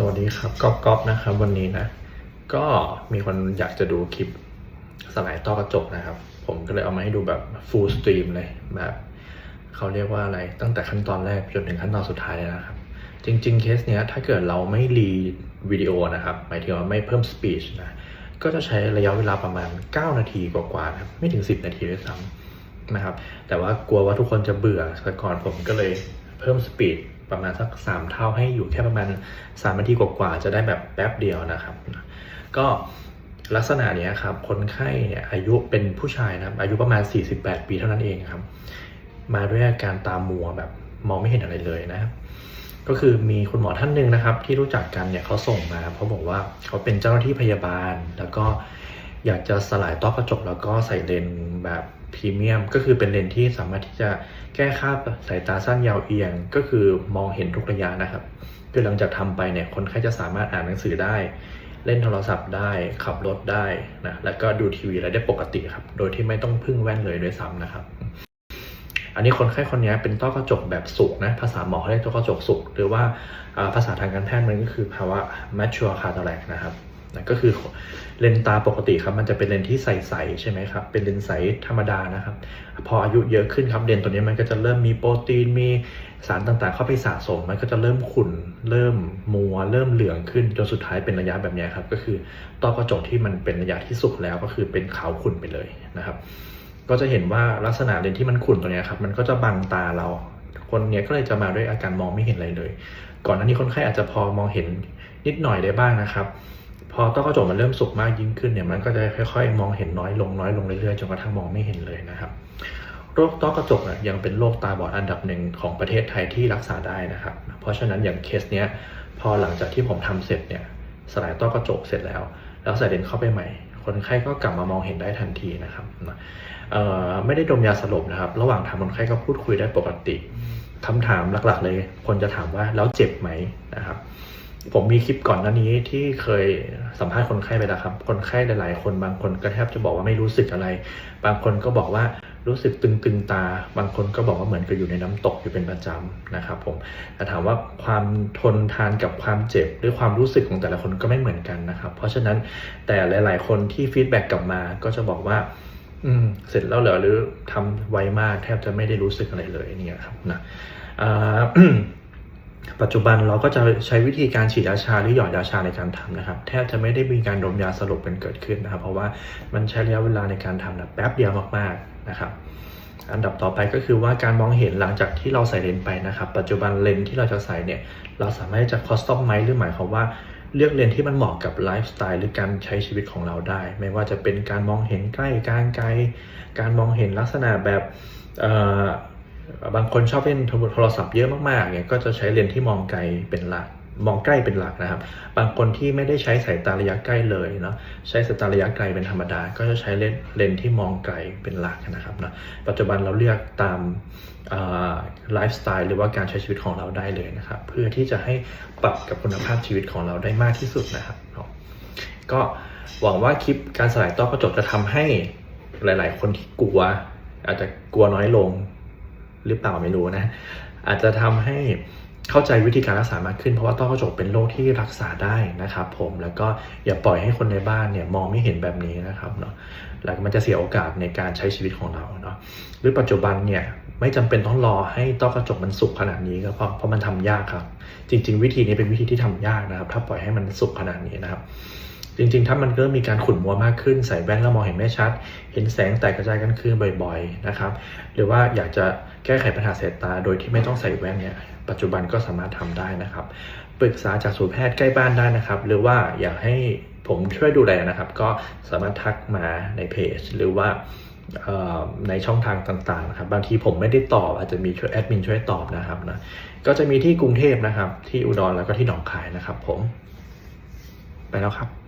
สวัสดีครับก๊อฟก๊อฟนะครับ วันนี้นะ ก็มีคนอยากจะดูคลิปสลายต้อกระจกนะครับ ผมก็เลยเอามาให้ดูแบบ full stream เลยแบบเขาเรียกว่าอะไรตั้งแต่ขั้นตอนแรกจนถึงขั้นตอนสุดท้ายนะครับ จริง ๆ เคสเนี้ยถ้าเกิดเราไม่รีวิดีโอนะครับ หมายถึงว่าไม่เพิ่ม speech นะก็จะใช้ระยะเวลาประมาณ 9 นาทีกว่าๆนะไม่ถึง 10 นาทีด้วยซ้ำนะครับ แต่ว่ากลัวว่าทุกคนจะเบื่อแต่ก่อนผมก็เลยเพิ่มส ประมาณสัก 3 เท่าให้อยู่แค่ประมาณ3นาทีกว่าๆจะได้แบบแป๊บเดียวนะครับ ก็ลักษณะเนี้ยครับคนไข้เนี่ยอายุเป็นผู้ชายนะครับ อายุประมาณ 48 ปีเท่านั้นเองครับ มาด้วยอาการตามัวแบบมองไม่เห็นอะไรเลยนะครับก็คือมีคุณหมอท่านหนึ่งนะครับ ที่รู้จักกันเนี่ยเขาส่งมาเขาบอกว่าเขาเป็นเจ้าหน้าที่พยาบาล แล้วก็ อยากจะสลายต้อกระจกแล้วก็ใส่เลนส์แบบพรีเมียม ก็คือเป็นเลนส์ที่สามารถที่จะแก้ค่าสายตาสั้นยาวเอียง ก็คือมองเห็นทุกระยะนะครับคือหลังจากทำไปเนี่ยคนไข้จะสามารถอ่านหนังสือได้ เล่นโทรศัพท์ได้ ขับรถได้นะแล้วก็ดูทีวีอะไรได้ปกติครับ โดยที่ไม่ต้องพึ่งแว่นเลยด้วยซ้ำนะครับ อันนี้คนไข้คนนี้เป็นต้อกระจกแบบสุกนะภาษาหมอเขาเรียกต้อกระจกสุกหรือว่าอ่าภาษาทางการแพทย์มันก็คือภาวะ mature cataract นะครับ นั่นก็คือเลนตาปกติครับมันจะเป็นเลนที่ใสๆใช่ไหมครับเป็นเลนใสธรรมดานะครับ พออายุเยอะขึ้นครับเลนส์ตัวนี้มันก็จะเริ่มมีโปรตีนมีสารต่างๆ เข้าไปสะสม มันก็จะเริ่มขุ่นเริ่มมัว เริ่มเหลืองขึ้นจนสุดท้ายเป็นระยะแบบนี้ครับก็คือต้อกระจกที่มันเป็นระยะที่สุกแล้วก็คือเป็นขาวขุ่นไปเลยนะครับ ก็จะเห็นว่าลักษณะเลนที่มันขุ่นตัวนี้ครับมันก็จะบังตาเราคนเนี้ยก็เลยจะมาด้วยอาการมองไม่เห็นอะไรเลย ก่อนหน้านี้คนไข้อาจจะพอมองเห็นนิดหน่อยได้บ้างนะครับ พอต้อกระจกมันเริ่มสุกมากยิ่งขึ้นเนี่ยมันก็จะค่อยๆ มองเห็นน้อยลงน้อยลงเรื่อยๆจนกระทั่งมองไม่เห็นเลยนะครับ โรคต้อกระจกนี่ยังเป็นโรคตาบอดอันดับหนึ่งของประเทศไทยที่รักษาได้นะครับ เพราะฉะนั้นอย่างเคสเนี้ยพอหลังจากที่ผมทำเสร็จเนี่ยสลายต้อกระจกเสร็จแล้ว แล้วใส่เลนส์เข้าไปใหม่ คนไข้ก็กลับมามองเห็นได้ทันทีนะครับไม่ได้ดมยาสลบนะครับ ระหว่างทำคนไข้ก็พูดคุยได้ปกติคำถามหลักๆเลย คนจะถามว่าแล้วเจ็บไหมนะครับ ผมมีคลิปก่อนหน้านี้ที่เคยสัมภาษณ์คนไข้ไปแล้วครับ คนไข้หลาย ๆ คนบางคนก็แทบจะบอกว่าไม่รู้สึกอะไร บางคนก็บอกว่ารู้สึกตึงๆตา บางคนก็บอกว่าเหมือนกับอยู่ในน้ำตกอยู่เป็นประจำนะครับผมแต่ถามว่าความทนทานกับความเจ็บหรือความรู้สึกของแต่ละคนก็ไม่เหมือนกันนะครับ เพราะฉะนั้นแต่หลาย ๆ คนที่ฟีดแบ็กกลับมาก็จะบอกว่า อืม เสร็จแล้วเหรอหรือทำไวมากแทบจะไม่ได้รู้สึกอะไรเลยเนี่ยครับนะอ่า ปัจจุบันเราก็จะใช้วิธีการฉีดยาชาหรือหยอดยาชาในการทำนะครับ แทบจะไม่ได้มีการดมยาสลบกันเกิดขึ้นนะครับ เพราะว่ามันใช้ระยะเวลาในการทำนะแป๊บเดียวมากๆนะครับ อันดับต่อไปก็คือว่าการมองเห็นหลังจากที่เราใส่เลนส์ไปนะครับ ปัจจุบันเลนส์ที่เราจะใส่เนี่ยเราสามารถจะคอสตอมไมหรือหมายความว่าเลือกเลนส์ที่มันเหมาะกับไลฟ์สไตล์หรือการใช้ชีวิตของเราได้ ไม่ว่าจะเป็นการมองเห็นใกล้กางไกล การมองเห็นลักษณะแบบ บางคนชอบเล่นโทรศัพท์เยอะมากๆเนี่ยก็จะใช้เลนส์ที่มองไกลเป็นหลักมองใกล้เป็นหลักนะครับ บางคนที่ไม่ได้ใช้สายตาระยะใกล้เลยเนาะใช้สายตาระยะไกลเป็นธรรมดา ก็จะใช้เลนเลนที่มองไกลเป็นหลักนะครับเนาะปัจจุบันเราเลือกตามไลฟ์สไตล์หรือว่าการใช้ชีวิตของเราได้เลยนะครับ เพื่อที่จะให้ปรับกับคุณภาพชีวิตของเราได้มากที่สุดนะครับ ก็หวังว่าคลิปการสลายต้อกระจกจะทำให้หลาย ๆ คนที่กลัว อาจจะกลัวน้อยลง หรือเปล่าไม่รู้นะ อาจจะทำให้เข้าใจวิธีการรักษามากขึ้น เพราะว่าต้อกระจกเป็นโรคที่รักษาได้นะครับผมแล้วก็อย่าปล่อยให้คนในบ้านเนี่ยมองไม่เห็นแบบนี้นะครับเนาะแล้วมันจะเสียโอกาสในการใช้ชีวิตของเราเนาะหรือปัจจุบันเนี่ยไม่จำเป็นต้องรอให้ต้อกระจกมันสุกขนาดนี้ก็เพราะเพราะมันทำยากครับ จริง ๆ วิธีนี้เป็นวิธีที่ทำยากนะครับ ถ้าปล่อยให้มันสุกขนาดนี้นะครับ จริงๆ ถ้ามันเริ่มมีการขุ่นมัวมากขึ้น ใส่แว่นแล้วมองเห็นไม่ชัด เห็นแสงแตกกระจายกันคืนบ่อยๆนะครับ หรือว่าอยากจะแก้ไขปัญหาสายตา โดยที่ไม่ต้องใส่แว่นเนี่ย ปัจจุบันก็สามารถทำได้นะครับ ปรึกษาจากศูนย์แพทย์ใกล้บ้านได้นะครับ หรือว่าอยากให้ผมช่วยดูแลนะครับ ก็สามารถทักมาในเพจ หรือว่าในช่องทางต่างๆนะครับ บางทีผมไม่ได้ตอบ อาจจะมีช่วยแอดมินช่วยตอบนะครับนะ ก็จะมีที่กรุงเทพนะครับ ที่อุดรแล้วก็ที่หนองคายนะครับ ผม ไปแล้วครับ